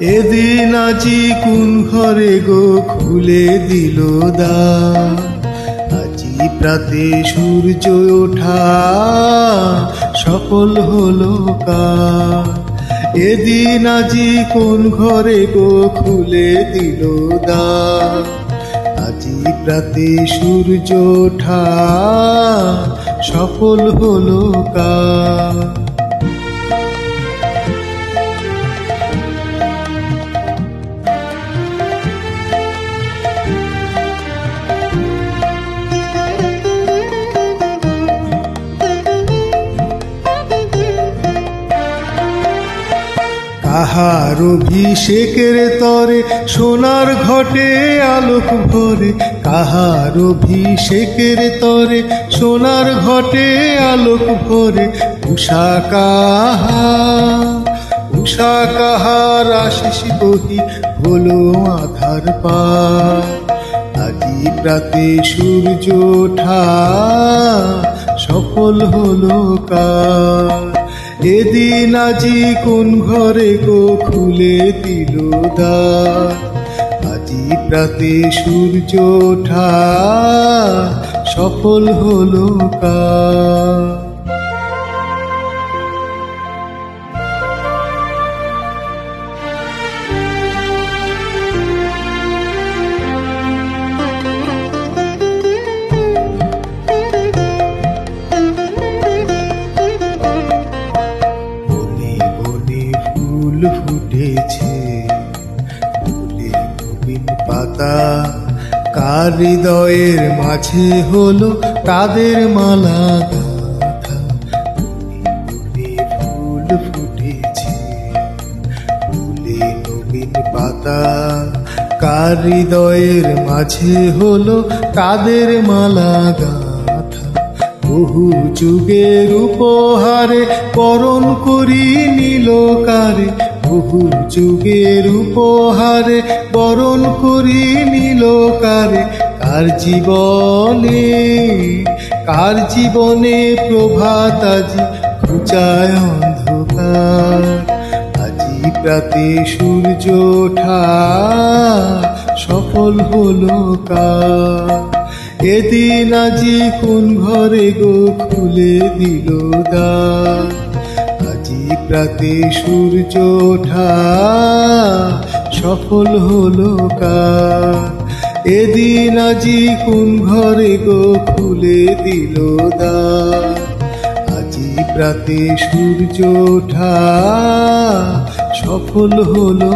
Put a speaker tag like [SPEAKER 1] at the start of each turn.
[SPEAKER 1] এদিন আজি কোন ঘরে গো খুলে দিল দা আজি প্রাতে সূর্য ওঠা, সফল হলো কার এদিন আজি কোন ঘরে গো খুলে দিল দা আজি প্রাতে সূর্য ওঠা, সফল হলো কার কাহার অভিষেকের তরে, সোনার ঘটে, আলোক ভরে। কাহার অভিষেকের তরে, সোনার ঘটে, আলোক ভরে। উষা কাহা উষা কাহার আশিস বহি হলো আধার পা আজি প্রাতে সূর্য ওঠা, সফল হলো কার এদিন আজি কোন ঘরে গো খুলে দিল দা আজি প্রাতে সূর্য ওঠা, সফল হলো কার পাতা। কার হৃদয়ের মাঝে হলো কাদের মালা ফুল ফুটেছে নবীন পাতা। কার হৃদয়ের মাঝে হলো কাদের মালা গাথা। বহু যুগের উপহারে বরণ করি নীলকারে বহু যুগের উপহারে বরণ করি নীলকারে। কার জীবনে কার জীবনে প্রভাত আজি ঘুচায় অন্ধকার। আজি প্রাতে সূর্য ওঠা সফল হলো কার। এদিন আজি কোন ঘরে গো খুলে দিল আজি প্রাতে সূর্য ওঠা সফল হলো এদিন আজি কোন ঘরে গো খুলে দিল দা আজি প্রাতে সূর্য ওঠা সফল হলো